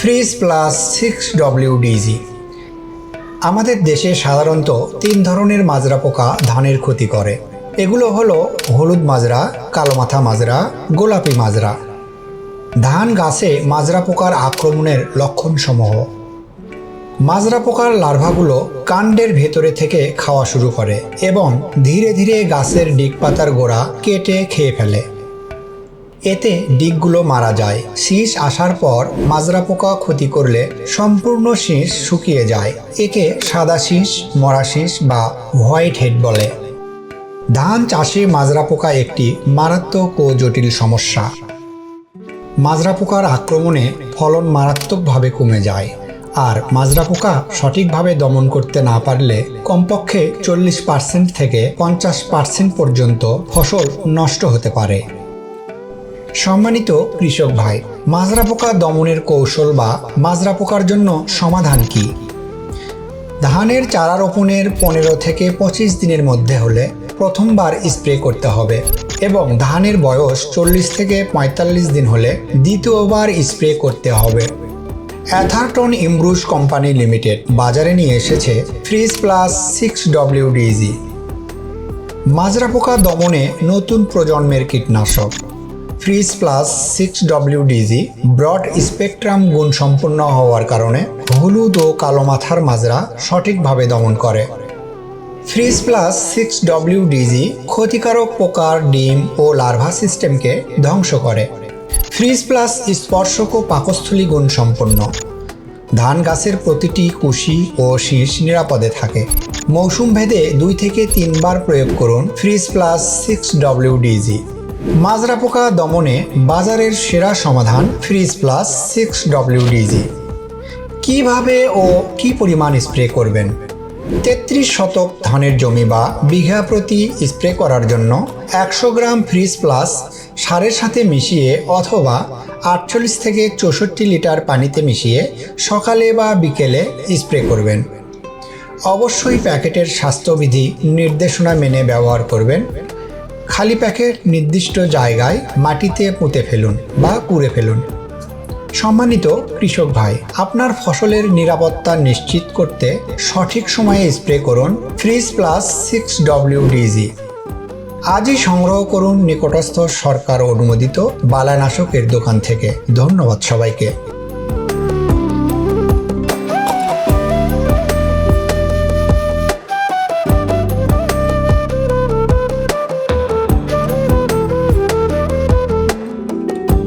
Fridge plus six WDG আমাদের দেশে সাধারণত তিন ধরনের মাজরা পোকা ধানের ক্ষতি করে। এগুলো হলো হলুদ মাজরা, কালো মাথা মাজরা, গোলাপি মাজরা। ধান গাছে মাজরা পোকার আক্রমণের লক্ষণসমূহ। মাজরা পোকার লার্ভাগুলো কাণ্ডের ভেতরে থেকে খাওয়া শুরু করে এবং ধীরে ধীরে গাছের ডিগ পাতার গোড়া কেটে খেয়ে ফেলে। এতে ডিগগুলো মারা যায়। শীষ আসার পর মাজরা পোকা ক্ষতি করলে সম্পূর্ণ শীষ শুকিয়ে যায়। একে সাদা শীষ, মরা শীষ বা হোয়াইট হেড বলে। ধান চাষে মাজরা পোকা একটি মারাত্মক ও জটিল সমস্যা। মাজরা পোকার আক্রমণে ফলন মারাত্মকভাবে কমে যায়। আর মাজরা পোকা সঠিকভাবে দমন করতে না পারলে কমপক্ষে চল্লিশ পার্সেন্ট থেকে পঞ্চাশ পার্সেন্ট পর্যন্ত ফসল নষ্ট হতে পারে। সম্মানিত কৃষক ভাই, মাজরা পোকা দমনের কৌশল বা মাজরা পোকার জন্য সমাধান কি? ধানের চারা রোপণের পনেরো থেকে পঁচিশ দিনের মধ্যে হলে প্রথমবার স্প্রে করতে হবে এবং ধানের বয়স চল্লিশ থেকে পঁয়তাল্লিশ দিন হলে দ্বিতীয়বার স্প্রে করতে হবে। অ্যাথারটন ইমব্রুজ কোম্পানি লিমিটেড বাজারে নিয়ে এসেছে ফ্রিজ প্লাস সিক্স ডব্লিউডিজি মাজরা পোকা দমনে নতুন প্রজন্মের কীটনাশক। Fridge plus six WDG broad spectrum গুণসম্পন্ন হওয়ার কারণে হলুদ ও কালো মাথার মাজরা সঠিকভাবে দমন করে। ফ্রিজ প্লাস সিক্স ডব্লিউডিজি ক্ষতিকারক পোকার ডিম ও লার্ভা সিস্টেমকে ধ্বংস করে। ফ্রিজ প্লাস স্পর্শক ও পাকস্থলী গুণ সম্পন্ন ধান গাছের প্রতিটি কুশি ও শীষ নিরাপদে থাকে। মৌসুম ভেদে দুই থেকে তিনবার প্রয়োগ করুন ফ্রিজ প্লাস সিক্স ডব্লিউডিজি মাজরা পোকা দমনে বাজারের সেরা সমাধান ফ্রিজ প্লাস সিক্স ডব্লিউডিজি কীভাবে ও কি পরিমাণ স্প্রে করবেন? তেত্রিশ শতক ধানের জমি বা বিঘা প্রতি স্প্রে করার জন্য একশো গ্রাম ফ্রিজ প্লাস সারের সাথে মিশিয়ে অথবা আটচল্লিশ থেকে চৌষট্টি লিটার পানিতে মিশিয়ে সকালে বা বিকেলে স্প্রে করবেন। অবশ্যই প্যাকেটের স্বাস্থ্যবিধি নির্দেশনা মেনে ব্যবহার করবেন। খালি প্যাকেট নির্দিষ্ট জায়গায় মাটিতে পুঁতে ফেলুন বা কুড়ে ফেলুন। সম্মানিত কৃষক ভাই, আপনার ফসলের নিরাপত্তা নিশ্চিত করতে সঠিক সময়ে স্প্রে করুন ফ্রিজ প্লাস সিক্স ডব্লিউডিজি আজই সংগ্রহ করুন নিকটস্থ সরকার অনুমোদিত বালানাশকের দোকান থেকে। ধন্যবাদ সবাইকে।